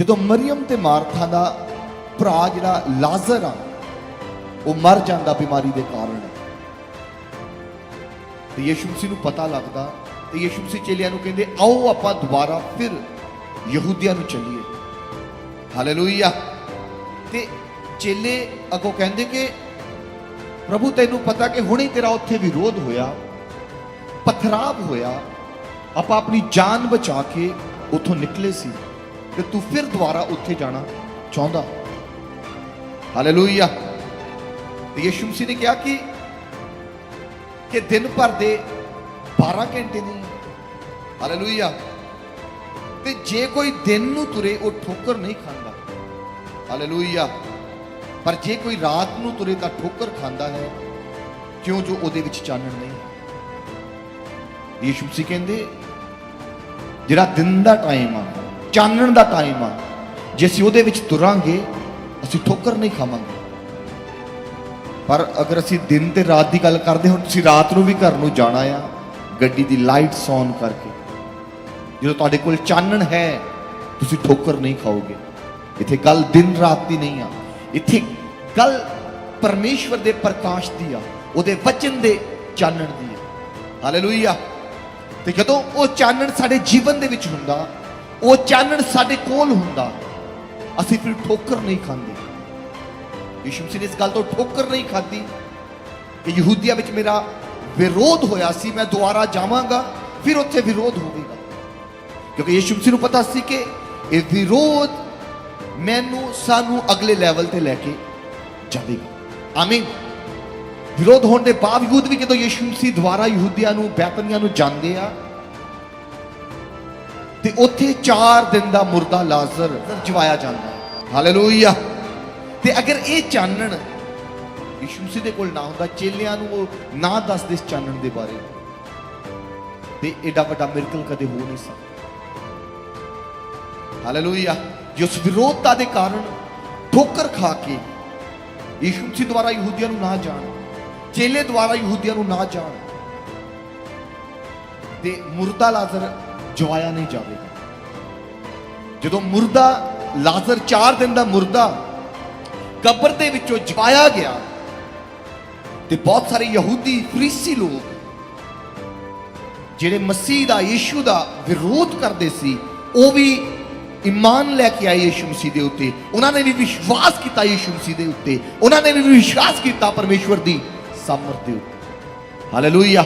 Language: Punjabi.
ਜਦੋਂ ਮਰੀਮ ਤੇ ਮਾਰਥਾ ਦਾ ਭਰਾ ਜਿਹੜਾ ਲਾਜ਼ਰ ਆ, ਉਹ ਮਰ ਜਾਂਦਾ ਬਿਮਾਰੀ ਦੇ ਕਾਰਨ। ਤੇ ਯਿਸੂ ਮਸੀਹ ਨੂੰ ਪਤਾ ਲੱਗਦਾ, ਤੇ ਯਿਸੂ ਮਸੀਹ ਚੇਲਿਆਂ ਨੂੰ ਕਹਿੰਦੇ, ਆਓ ਆਪਾਂ ਦੁਬਾਰਾ ਫਿਰ ਯਹੂਦੀਆਂ ਨੂੰ ਚੱਲੀਏ। ਹਾਲੇਲੂਇਆ ਤੇ ਚੇਲੇ ਅੱਗੋਂ ਕਹਿੰਦੇ ਕਿ, ਪ੍ਰਭੂ, ਤੈਨੂੰ ਪਤਾ ਕਿ ਹੁਣੇ ਤੇਰਾ ਉੱਥੇ ਵਿਰੋਧ ਹੋਇਆ, ਪਥਰਾਵ ਹੋਇਆ। ਆਪਾਂ ਆਪਣੀ ਜਾਨ ਬਚਾ ਕੇ ਉੱਥੋਂ ਨਿਕਲੇ ਸੀ। ਤੇ ਤੂੰ ਫਿਰ ਦੁਬਾਰਾ ਉੱਥੇ ਜਾਣਾ ਚਾਹੁੰਦਾ। ਹਾਲੇਲੂਇਆ ਤੇ ਯਿਸੂ ਮਸੀਹ ਨੇ ਕਿਹਾ ਕਿ ਕਿ ਦਿਨ ਭਰ ਦੇ 12 ਘੰਟੇ ਨਹੀਂ ਹਾਲੇਲੂਇਆ ਤੇ ਜੇ ਕੋਈ ਦਿਨ ਨੂੰ ਤੁਰੇ, ਉਹ ਠੋਕਰ ਨਹੀਂ ਖਾਂਦਾ। ਹਾਲੇਲੂਇਆ ਪਰ ਜੇ ਕੋਈ ਰਾਤ ਨੂੰ ਤੁਰੇ, ਤਾਂ ਠੋਕਰ ਖਾਂਦਾ ਹੈ, ਕਿਉਂ ਜੋ ਉਹਦੇ ਵਿੱਚ ਚਾਨਣ ਨਹੀਂ ਹੈ? ਯਿਸੂ ਮਸੀਹ ਕਹਿੰਦੇ, ਜਿਹੜਾ ਦਿਨ ਦਾ ਟਾਈਮ ਆ ਚਾਨਣ ਦਾ ਟਾਈਮ ਆ। ਜੇ ਅਸੀਂ ਉਹਦੇ ਵਿੱਚ ਤੁਰਾਂਗੇ, ਅਸੀਂ ਠੋਕਰ ਨਹੀਂ ਖਾਵਾਂਗੇ। ਪਰ ਅਗਰ ਅਸੀਂ ਦਿਨ ਤੇ ਰਾਤ ਦੀ ਗੱਲ ਕਰਦੇ ਹੁਣ ਤੁਸੀਂ ਰਾਤ ਨੂੰ ਵੀ ਘਰ ਨੂੰ ਜਾਣਾ ਆ, ਗੱਡੀ ਦੀ ਲਾਈਟਸ ਔਨ ਕਰਕੇ। ਜਦੋਂ ਤੁਹਾਡੇ ਕੋਲ ਚਾਨਣ ਹੈ, ਤੁਸੀਂ ਠੋਕਰ ਨਹੀਂ ਖਾਓਗੇ। ਇੱਥੇ ਗੱਲ ਦਿਨ ਰਾਤ ਦੀ ਨਹੀਂ ਆ। ਇੱਥੇ ਗੱਲ ਪਰਮੇਸ਼ਵਰ ਦੇ ਪ੍ਰਕਾਸ਼ ਦੀ ਆ। ਉਹਦੇ ਵਚਨ ਦੇ ਚਾਨਣ ਦੀ ਆ। ਹਾਲੇਲੂਇਆ ਤੇ ਜਦੋਂ ਉਹ ਚਾਨਣ ਸਾਡੇ ਜੀਵਨ ਦੇ ਵਿੱਚ ਹੁੰਦਾ ਉਹ ਚਾਨਣ ਸਾਡੇ ਕੋਲ ਹੁੰਦਾ। ਅਸੀਂ ਫਿਰ ਠੋਕਰ ਨਹੀਂ ਖਾਂਦੇ। ਯਿਸੂ ਮਸੀਹ ਨੇ ਇਸ ਗੱਲ ਤੋਂ ਠੋਕਰ ਨਹੀਂ ਖਾਧੀ ਕਿ ਯਹੂਦੀਆ ਵਿੱਚ ਮੇਰਾ ਵਿਰੋਧ ਹੋਇਆ ਸੀ, ਮੈਂ ਦੁਬਾਰਾ ਜਾਵਾਂਗਾ, ਫਿਰ ਉੱਥੇ ਵਿਰੋਧ ਹੋਵੇਗਾ। ਕਿਉਂਕਿ ਯਿਸੂ ਮਸੀਹ ਨੂੰ ਪਤਾ ਸੀ ਕਿ ਇਹ ਵਿਰੋਧ ਮੈਨੂੰ, ਸਾਨੂੰ ਅਗਲੇ ਲੈਵਲ ਤੇ ਲੈ ਕੇ ਜਾਵੇਗਾ। ਆਮੀਨ। ਵਿਰੋਧ ਹੋਣ ਦੇ ਬਾਵਜੂਦ ਵੀ ਜਦੋਂ ਯਿਸੂ ਮਸੀਹ ਦੁਬਾਰਾ ਯਹੂਦੀਆਂ ਨੂੰ, ਬੈਤਨੀਆਂ ਨੂੰ ਜਾਂਦੇ ਆ ਤੇ ਉੱਥੇ 4 ਦਿਨ ਦਾ ਮੁਰਦਾ ਲਾਜ਼ਰ ਜਵਾਇਆ ਜਾਂਦਾ ਹੈ। ਹਾਲੇਲੂਇਆ ਤੇ ਅਗਰ ਇਹ ਚਾਨਣ ਯਿਸੂ ਮਸੀਹ ਦੇ ਕੋਲ ਨਾ ਹੁੰਦਾ, ਚੇਲਿਆਂ ਨੂੰ ਉਹ ਨਾ ਦੱਸਦੇ ਇਸ ਚਾਨਣ ਦੇ ਬਾਰੇ। ਤੇ ਐਡਾ ਵੱਡਾ ਮਿਰਕਲ ਕਦੇ ਹੋ ਨਹੀਂ ਸਕਦਾ। ਹਾਲੇਲੂਇਆ ਜਿਸ ਵਿਰੋਧਤਾ ਦੇ ਕਾਰਨ ਠੋਕਰ ਖਾ ਕੇ ਯਿਸੂ ਮਸੀਹ ਦੁਆਰਾ ਯਹੂਦੀਆਂ ਨੂੰ ਨਾ ਜਾਣ, ਚੇਲੇ ਦੁਆਰਾ ਯਹੂਦੀਆਂ ਨੂੰ ਨਾ ਜਾਣ, ਤੇ ਮੁਰਦਾ ਲਾਜ਼ਰ ਜਵਾਇਆ ਨਹੀਂ ਜਾਵੇਗਾ। ਜਦੋਂ ਮੁਰਦਾ, ਲਾਜ਼ਰ 4 ਦਿਨ ਦਾ ਮੁਰਦਾ ਕਬਰ ਦੇ ਵਿੱਚੋਂ ਜਵਾਇਆ ਗਿਆ ਤੇ ਬਹੁਤ ਸਾਰੇ ਯਹੂਦੀ, ਫਰੀਸੀ ਲੋਕ ਜਿਹੜੇ ਮਸੀਹ ਦਾ, ਯੀਸ਼ੂ ਦਾ ਵਿਰੋਧ ਕਰਦੇ ਸੀ, ਉਹ ਵੀ ਇਮਾਨ ਲੈ ਕੇ ਆਏ ਯੀਸ਼ੂ ਮਸੀਹ ਦੇ ਉੱਤੇ। ਉਹਨਾਂ ਨੇ ਵੀ ਵਿਸ਼ਵਾਸ ਕੀਤਾ ਯੀਸ਼ੂ ਮਸੀਹ ਦੇ ਉੱਤੇ। ਉਹਨਾਂ ਨੇ ਵੀ ਵਿਸ਼ਵਾਸ ਕੀਤਾ ਪਰਮੇਸ਼ਵਰ ਦੀ ਸਮਰਥ ਦੇ ਉੱਤੇ। ਹਾਲੇਲੂਇਆ।